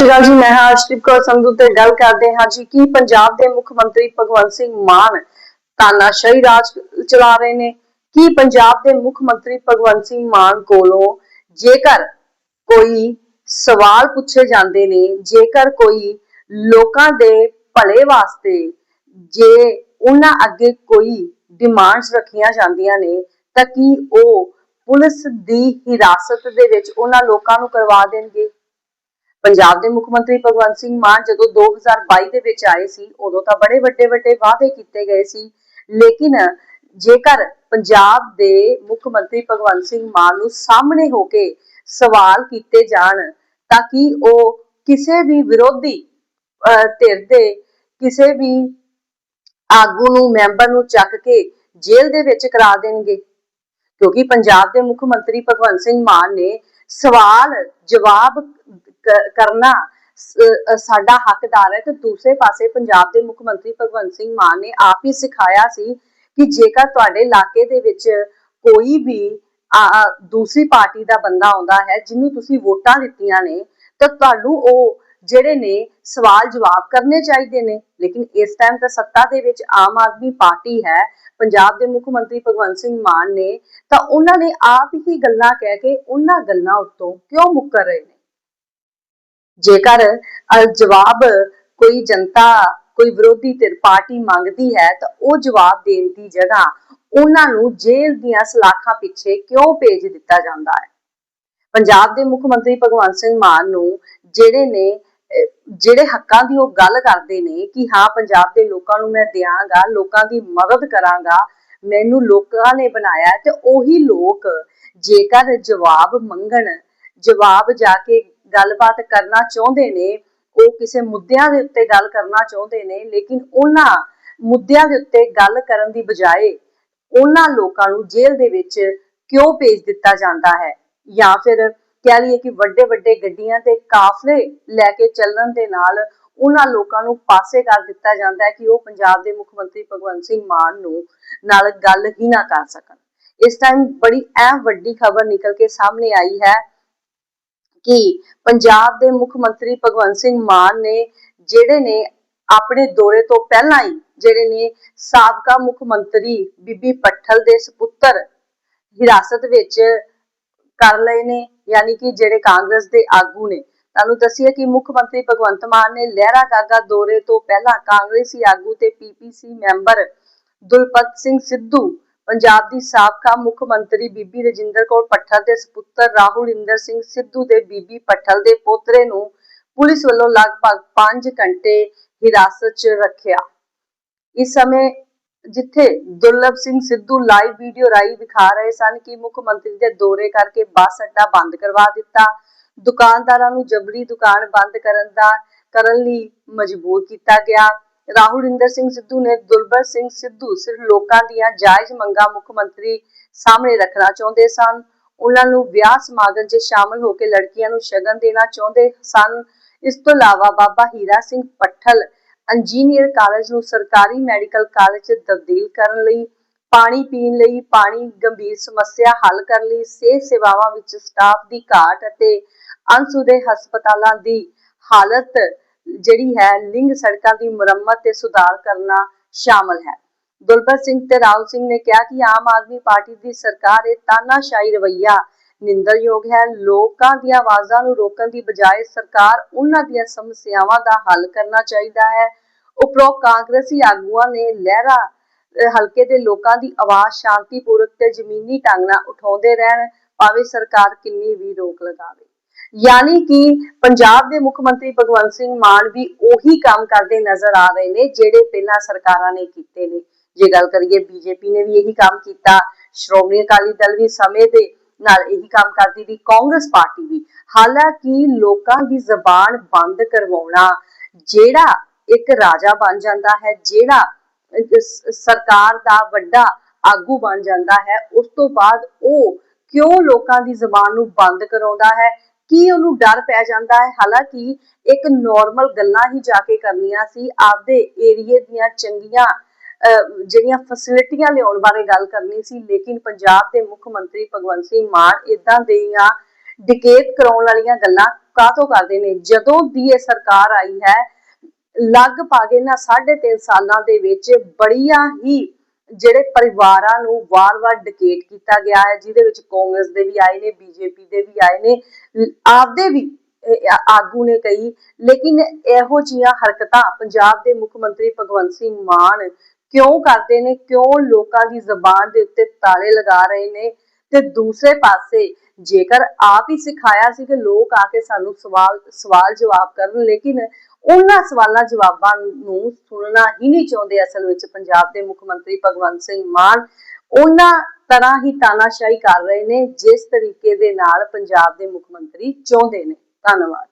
ਸ਼੍ਰੀ ਅਕਾਲ ਜੀ, ਮੈਂ ਹਾਂ ਅਰਸ਼ਦੀਪ ਕੌਰ ਸੰਧੂ ਤੇ ਗੱਲ ਕਰਦੇ ਹਾਂ ਜੀ ਕੀ ਪੰਜਾਬ ਦੇ ਮੁੱਖ ਮੰਤਰੀ ਭਗਵੰਤ ਸਿੰਘ ਮਾਨ ਤਾਨਾਸ਼ਾਹੀ ਰਾਜ ਚਲਾ ਰਹੇ ਨੇ। ਕੀ ਪੰਜਾਬ ਦੇ ਮੁੱਖ ਮੰਤਰੀ ਭਗਵੰਤ ਸਿੰਘ ਮਾਨ ਕੋਲੋਂ ਜੇਕਰ ਕੋਈ ਸਵਾਲ ਪੁੱਛੇ ਜਾਂਦੇ ਨੇ, ਜੇਕਰ ਕੋਈ ਲੋਕਾਂ ਦੇ ਭਲੇ ਵਾਸਤੇ ਜੇ ਉਹਨਾਂ ਅੱਗੇ ਕੋਈ ਡਿਮਾਂਡਸ ਰੱਖੀਆਂ ਜਾਂਦੀਆਂ ਨੇ, ਤਾਂ ਕੀ ਉਹ ਪੁਲਿਸ ਦੀ ਹਿਰਾਸਤ ਦੇ ਵਿੱਚ ਉਹਨਾਂ ਲੋਕਾਂ ਨੂੰ ਕਰਵਾ ਦੇਣਗੇ? ਪੰਜਾਬ ਦੇ ਮੁੱਖ ਮੰਤਰੀ ਭਗਵੰਤ ਸਿੰਘ ਮਾਨ ਜਦੋਂ 2022 ਦੇ ਵਿੱਚ ਆਏ ਸੀ, ਉਦੋਂ ਤਾਂ ਬੜੇ ਵੱਡੇ ਵੱਡੇ ਵਾਅਦੇ ਕੀਤੇ ਗਏ ਸੀ। ਲੇਕਿਨ ਜੇਕਰ ਪੰਜਾਬ ਦੇ ਮੁੱਖ ਮੰਤਰੀ ਭਗਵੰਤ ਸਿੰਘ ਮਾਨ ਨੂੰ ਸਾਹਮਣੇ ਹੋ ਕੇ ਸਵਾਲ ਕੀਤੇ ਜਾਣ, ਤਾਂ ਕਿ ਉਹ ਕਿਸੇ ਵੀ ਵਿਰੋਧੀ ਧਿਰ ਦੇ ਕਿਸੇ ਵੀ ਆਗੂ ਨੂੰ, ਮੈਂਬਰ ਨੂੰ ਚੱਕ ਕੇ ਜੇਲ੍ਹ ਦੇ ਵਿੱਚ ਕਰਾ ਦੇਣਗੇ? ਕਿਉਂਕਿ ਪੰਜਾਬ ਦੇ ਮੁੱਖ ਮੰਤਰੀ ਭਗਵੰਤ ਸਿੰਘ ਮਾਨ ਨੇ ਸਵਾਲ ਜਵਾਬ ਕਰਨਾ ਸਾਡਾ ਹੱਕਦਾਰ ਹੈ। ਤੇ ਦੂਸਰੇ ਪਾਸੇ ਪੰਜਾਬ ਦੇ ਮੁੱਖ ਮੰਤਰੀ ਭਗਵੰਤ ਸਿੰਘ ਮਾਨ ਨੇ ਆਪ ਹੀ ਸਿਖਾਇਆ ਸੀ ਕਿ ਜੇਕਰ ਤੁਹਾਡੇ ਇਲਾਕੇ ਦੇ ਵਿੱਚ ਕੋਈ ਵੀ ਦੂਸਰੀ ਪਾਰਟੀ ਦਾ ਬੰਦਾ ਆਉਂਦਾ ਹੈ, ਜਿਹਨੂੰ ਤੁਸੀਂ ਵੋਟਾਂ ਦਿੱਤੀਆਂ ਨੇ, ਤਾਂ ਤੁਹਾਨੂੰ ਉਹ ਜਿਹੜੇ ਨੇ ਸਵਾਲ ਜਵਾਬ ਕਰਨੇ ਚਾਹੀਦੇ ਨੇ। ਲੇਕਿਨ ਇਸ ਟਾਈਮ ਤਾਂ ਸੱਤਾ ਦੇ ਵਿੱਚ ਆਮ ਆਦਮੀ ਪਾਰਟੀ ਹੈ, ਪੰਜਾਬ ਦੇ ਮੁੱਖ ਮੰਤਰੀ ਭਗਵੰਤ ਸਿੰਘ ਮਾਨ ਨੇ, ਤਾਂ ਉਹਨਾਂ ਨੇ ਆਪ ਹੀ ਗੱਲਾਂ ਕਹਿ ਕੇ ਉਹਨਾਂ ਗੱਲਾਂ ਉੱਤੋਂ ਕਿਉਂ ਮੁੱਕਰ ਰਹੇ ਨੇ? ਜੇਕਰ ਜਵਾਬ ਕੋਈ ਜਨਤਾ, ਕੋਈ ਵਿਰੋਧੀ ਧਿਰ ਪਾਰਟੀ ਮੰਗਦੀ ਹੈ, ਤਾਂ ਉਹ ਜਵਾਬ ਦੇਣ ਦੀ ਜਗ੍ਹਾ ਉਹਨਾਂ ਨੂੰ ਜੇਲ੍ਹ ਦੀਆਂ ਸਲਾਖਾਂ ਪਿੱਛੇ ਕਿਉਂ ਭੇਜ ਦਿੱਤਾ ਜਾਂਦਾ ਹੈ? ਪੰਜਾਬ ਦੇ ਮੁੱਖ ਮੰਤਰੀ ਭਗਵੰਤ ਸਿੰਘ ਮਾਨ ਨੂੰ ਜਿਹੜੇ ਨੇ ਜਿਹੜੇ ਹੱਕਾਂ ਦੀ ਉਹ ਗੱਲ ਕਰਦੇ ਨੇ ਕਿ ਹਾਂ, ਪੰਜਾਬ ਦੇ ਲੋਕਾਂ ਨੂੰ ਮੈਂ ਦਿਆਂਗਾ, ਲੋਕਾਂ ਦੀ ਮਦਦ ਕਰਾਂਗਾ, ਮੈਨੂੰ ਲੋਕਾਂ ਨੇ ਬਣਾਇਆ ਤੇ ਉਹੀ ਲੋਕ ਜੇਕਰ ਜਵਾਬ ਮੰਗਣ, ਜਵਾਬ ਜਾ ਕੇ ਗੱਲਬਾਤ ਕਰਨਾ ਚਾਹੁੰਦੇ ਨੇ, ਉਹ ਕਿਸੇ ਮੁੱਦਿਆਂ ਦੇ ਉੱਤੇ ਗੱਲ ਕਰਨਾ ਚਾਹੁੰਦੇ ਨੇ, ਲੇਕਿਨ ਉਹਨਾਂ ਮੁੱਦਿਆਂ ਦੇ ਉੱਤੇ ਗੱਲ ਕਰਨ ਦੀ ਬਜਾਏ ਉਹਨਾਂ ਲੋਕਾਂ ਨੂੰ ਜੇਲ੍ਹ ਦੇ ਵਿੱਚ ਕਿਉਂ ਭੇਜ ਦਿੱਤਾ ਜਾਂਦਾ ਹੈ? ਜਾਂ ਫਿਰ ਕਹਿ ਲਈਏ ਕਿ ਵੱਡੇ ਵੱਡੇ ਗੱਡੀਆਂ ਤੇ ਕਾਫਲੇ ਲੈ ਕੇ ਚੱਲਣ ਦੇ ਨਾਲ ਉਹਨਾਂ ਲੋਕਾਂ ਨੂੰ ਪਾਸੇ ਕਰ ਦਿੱਤਾ ਜਾਂਦਾ ਹੈ ਕਿ ਉਹ ਪੰਜਾਬ ਦੇ ਮੁੱਖ ਮੰਤਰੀ ਭਗਵੰਤ ਸਿੰਘ ਮਾਨ ਨੂੰ ਨਾਲ ਗੱਲ ਹੀ ਨਾ ਕਰ ਸਕਣ। ਇਸ ਟਾਈਮ ਬੜੀ ਅਹਿਮ ਵੱਡੀ ਖਬਰ ਨਿਕਲ ਕੇ ਸਾਹਮਣੇ ਆਈ ਹੈ ਕਿ? ਪੰਜਾਬ ਦੇ ਮੁੱਖ ਮੰਤਰੀ ਭਗਵੰਤ ਸਿੰਘ ਮਾਨ ਨੇ ਜਿਹੜੇ ਨੇ ਆਪਣੇ ਦੌਰੇ ਤੋਂ ਪਹਿਲਾਂ ਹੀ ਜਿਹੜੇ ਨੇ ਸਾਬਕਾ ਮੁੱਖ ਮੰਤਰੀ ਬੀਬੀ ਪੱਠਲ ਦੇ ਸੁਪੁੱਤਰ ਹਿਰਾਸਤ ਵਿੱਚ ਕਰ ਲਏ ਨੇ, ਯਾਨੀ ਕਿ ਜਿਹੜੇ ਕਾਂਗਰਸ ਦੇ ਆਗੂ ਨੇ। ਤੁਹਾਨੂੰ ਦੱਸਿਆ ਕਿ ਮੁੱਖ ਮੰਤਰੀ ਭਗਵੰਤ ਮਾਨ ਨੇ ਲਹਿਰਾ ਗਾਗਾ ਦੌਰੇ ਤੋਂ ਪਹਿਲਾਂ ਕਾਂਗਰਸੀ ਆਗੂ ਤੇ ਪੀਪੀਸੀ ਮੈਂਬਰ ਦੁਲਪਤ ਸਿੰਘ ਸਿੱਧੂ ਪੰਜਾਬ ਦੀ ਸਾਬਕਾ ਮੁੱਖ ਮੰਤਰੀ ਬੀਬੀ ਰਜਿੰਦਰ ਕੌਰ ਪੱਠਲ ਦੇ ਸੁਪੁੱਤਰ ਰਾਹੁਲ ਇੰਦਰ ਸਿੰਘ ਸਿੱਧੂ ਦੇ ਬੀਬੀ ਪੱਠਲ ਦੇ ਪੋਤਰੇ ਨੂੰ ਪੁਲਿਸ ਵੱਲੋਂ ਲਗਭਗ 5 ਘੰਟੇ ਹਿਰਾਸਤ 'ਚ ਰੱਖਿਆ। ਇਸ ਸਮੇਂ ਜਿੱਥੇ ਦੁਰਲਭ ਸਿੰਘ ਸਿੱਧੂ ਲਾਈਵ ਵੀਡੀਓ ਰਾਈ ਵਿਖਾ ਰਹੇ ਸਨ ਕਿ ਮੁੱਖ ਮੰਤਰੀ ਦੇ ਦੌਰੇ ਕਰਕੇ ਬੱਸ ਅੱਡਾ ਬੰਦ ਕਰਵਾ ਦਿੱਤਾ। ਦੁਕਾਨਦਾਰਾਂ ਨੂੰ ਜਬਰੀ ਦੁਕਾਨ ਬੰਦ ਕਰਨ ਦਾ, ਕਰਨ ਲਈ ਮਜਬੂਰ ਕੀਤਾ ਗਿਆ। ਰਾਹੁਲ ਸਿੰਘ ਸਿੱਧੂ ਨੇ ਦੁਰਬਰ ਸਿੰਘ ਸਿੱਧੂ ਸਿਰਫ ਲੋਕਾਂ ਦੀਆਂ ਜਾਇਜ਼ ਮੰਗਾਂ ਮੁੱਖ ਮੰਤਰੀ ਸਾਹਮਣੇ ਰੱਖਣਾ ਚਾਹੁੰਦੇ ਸਨ। ਉਹਨਾਂ ਨੂੰ ਵਿਆਹ ਸਮਾਗਮ 'ਚ ਸ਼ਾਮਲ ਹੋ ਕੇ ਲੜਕੀਆਂ ਨੂੰ ਸ਼ਗਨ ਦੇਣਾ ਚਾਹੁੰਦੇ ਸਨ। ਇਸ ਤੋਂ ਇਲਾਵਾ ਬਾਬਾ ਹੀਰਾ ਸਿੰਘ ਪੱਠਲ ਇੰਜੀਨੀਅਰ ਕਾਲਜ ਨੂੰ ਸਰਕਾਰੀ ਮੈਡੀਕਲ ਕਾਲਜ 'ਚ ਤਬਦੀਲ ਕਰਨ ਲਈ, ਪਾਣੀ ਪੀਣ ਲਈ ਪਾਣੀ ਗੰਭੀਰ ਸਮੱਸਿਆ ਹੱਲ ਕਰਨ ਲਈ ਸਿਹਤ ਸੇਵਾਵਾਂ ਵਿੱਚ ਸਟਾਫ ਦੀ ਘਾਟ ਅਤੇ ਅਣਸੁਦੇ ਹਸਪਤਾਲਾਂ ਦੀ ਹਾਲਤ ਜਿਹੜੀ ਹੈ, ਲਿੰਗ ਸੜਕਾਂ ਦੀ ਮੁਰੰਮਤ ਤੇ ਸੁਧਾਰ ਕਰਨਾ ਸ਼ਾਮਲ ਹੈ। ਦੁਲਬਰ ਸਿੰਘ ਤੇ ਰਾਹੁਲ ਸਿੰਘ ਨੇ ਕਿਹਾ ਕਿ ਆਮ ਆਦਮੀ ਪਾਰਟੀ ਦੀ ਸਰਕਾਰ ਇਹ ਤਾਨਾਸ਼ਾਹੀ ਰਵਈਆ ਨਿੰਦਰਯੋਗ ਹੈ। ਲੋਕਾਂ ਦੀਆਂ ਆਵਾਜ਼ਾਂ ਨੂੰ ਰੋਕਣ ਦੀ ਬਜਾਏ ਸਰਕਾਰ ਉਹਨਾਂ ਦੀਆਂ ਸਮੱਸਿਆਵਾਂ ਦਾ ਹੱਲ ਕਰਨਾ ਚਾਹੀਦਾ ਹੈ। ਉਪਰੋਂ ਕਾਂਗਰਸੀ ਆਗੂਆਂ ਨੇ ਲਹਿਰਾ ਹਲਕੇ ਦੇ ਲੋਕਾਂ ਦੀ ਆਵਾਜ਼ ਸ਼ਾਂਤੀਪੂਰਕ ਤੇ ਜ਼ਮੀਨੀ ਢੰਗ ਨਾਲ ਉਠਾਉਂਦੇ ਰਹਿਣ, ਭਾਵੇਂ ਸਰਕਾਰ ਕਿੰਨੀ ਵੀ ਰੋਕ ਲਗਾਵੇ। ਯਾਨੀ ਕਿ ਪੰਜਾਬ ਦੇ ਮੁੱਖ ਮੰਤਰੀ ਭਗਵੰਤ ਸਿੰਘ ਮਾਨ ਵੀ ਉਹੀ ਕੰਮ ਕਰਦੇ ਨਜ਼ਰ ਆ ਰਹੇ ਨੇ, ਜਿਹੜੇ ਪਹਿਲਾਂ ਸਰਕਾਰਾਂ ਨੇ ਕੀਤੇ ਨੇ। ਜੇ ਗੱਲ ਕਰੀਏ ਬੀਜੇਪੀ ਨੇ ਵੀ ਇਹੀ ਕੰਮ ਕੀਤਾ, ਸ਼੍ਰੋਮਣੀ ਅਕਾਲੀ ਦਲ ਵੀ ਸਮੇਂ ਦੇ ਨਾਲ ਇਹੀ ਕੰਮ ਕਰਦੀ ਵੀ ਕਾਂਗਰਸ ਪਾਰਟੀ ਵੀ। ਹਾਲਾਂਕਿ ਲੋਕਾਂ ਦੀ ਜ਼ਬਾਨ ਬੰਦ ਕਰਵਾਉਣਾ, ਜਿਹੜਾ ਇੱਕ ਰਾਜਾ ਬਣ ਜਾਂਦਾ ਹੈ, ਜਿਹੜਾ ਸਰਕਾਰ ਦਾ ਵੱਡਾ ਆਗੂ ਬਣ ਜਾਂਦਾ ਹੈ, ਉਸ ਤੋਂ ਬਾਅਦ ਉਹ ਕਿਉਂ ਲੋਕਾਂ ਦੀ ਜ਼ਬਾਨ ਨੂੰ ਬੰਦ ਕਰਾਉਂਦਾ ਹੈ? ਕੀ ਉਹਨੂੰ ਡਰ ਪੈ ਜਾਂਦਾ ਹੈ? ਹਾਲਾਂਕਿ ਇੱਕ ਨਾਰਮਲ ਗੱਲਾਂ ਹੀ ਜਾ ਕੇ ਕਰਨੀਆਂ ਸੀ। ਆਪਦੇ ਏਰੀਏ ਦੀਆਂ ਚੰਗੀਆਂ ਜਿਹੜੀਆਂ ਫੈਸਿਲਿਟੀਆਂ ਲਿਆਉਣ ਬਾਰੇ ਗੱਲ ਕਰਨੀ ਸੀ। ਲੇਕਿਨ ਪੰਜਾਬ ਦੇ ਮੁੱਖ ਮੰਤਰੀ ਭਗਵੰਤ ਸਿੰਘ ਮਾਨ ਇਦਾਂ ਦੀਆਂ ਡਿਕੇਟ ਕਰਾਉਣ ਵਾਲੀਆਂ ਗੱਲਾਂ ਕਾਹਤੋਂ ਕਰਦੇ ਨੇ? ਜਦੋਂ ਦੀ ਇਹ ਸਰਕਾਰ ਆਈ ਹੈ, ਲਗਭਗ ਇਹਨਾਂ 3.5 ਸਾਲਾਂ ਦੇ ਵਿੱਚ ਬੜੀਆਂ ਹੀ ਜਿਹੜੇ ਪਰਿਵਾਰਾਂ ਨੂੰ ਵਾਰ-ਵਾਰ ਡਿਕੇਟ ਕੀਤਾ ਗਿਆ ਹੈ, ਜਿਹਦੇ ਵਿੱਚ ਕਾਂਗਰਸ ਦੇ ਵੀ ਆਏ ਨੇ, ਬੀਜੇਪੀ ਦੇ ਵੀ ਆਏ ਨੇ, ਆਪਦੇ ਵੀ ਆਗੂ ਨੇ ਕਈ ਲੇਕਿਨ ਇਹੋ ਜੀਆਂ ਹਰਕਤਾਂ ਪੰਜਾਬ ਦੇ ਮੁੱਖ ਮੰਤਰੀ ਭਗਵੰਤ ਸਿੰਘ ਮਾਨ ਕਿਉਂ ਕਰਦੇ ਨੇ? ਕਿਉਂ ਲੋਕਾਂ ਦੀ ਜ਼ਬਾਨ ਦੇ ਉੱਤੇ ਤਾਲੇ ਲਗਾ ਰਹੇ ਨੇ? ਤੇ ਦੂਸਰੇ ਪਾਸੇ ਜੇਕਰ ਆਪ ਹੀ ਸਿਖਾਇਆ ਸੀ ਕਿ ਲੋਕ ਆ ਕੇ ਸਾਨੂੰ ਸਵਾਲ ਸਵਾਲ ਜਵਾਬ ਕਰਨ, ਲੇਕਿਨ ਉਹਨਾਂ ਸਵਾਲਾਂ ਜਵਾਬਾਂ ਨੂੰ ਸੁਣਨਾ ਹੀ ਨਹੀਂ ਚਾਹੁੰਦੇ ਅਸਲ ਵਿੱਚ ਪੰਜਾਬ ਦੇ ਮੁੱਖ ਮੰਤਰੀ ਭਗਵੰਤ ਸਿੰਘ ਮਾਨ। ਉਹਨਾਂ ਤਰ੍ਹਾਂ ਹੀ ਤਾਨਾਸ਼ਾਹੀ ਕਰ ਰਹੇ ਨੇ, ਜਿਸ ਤਰੀਕੇ ਦੇ ਨਾਲ ਪੰਜਾਬ ਦੇ ਮੁੱਖ ਮੰਤਰੀ ਚਾਹੁੰਦੇ ਨੇ। ਧੰਨਵਾਦ।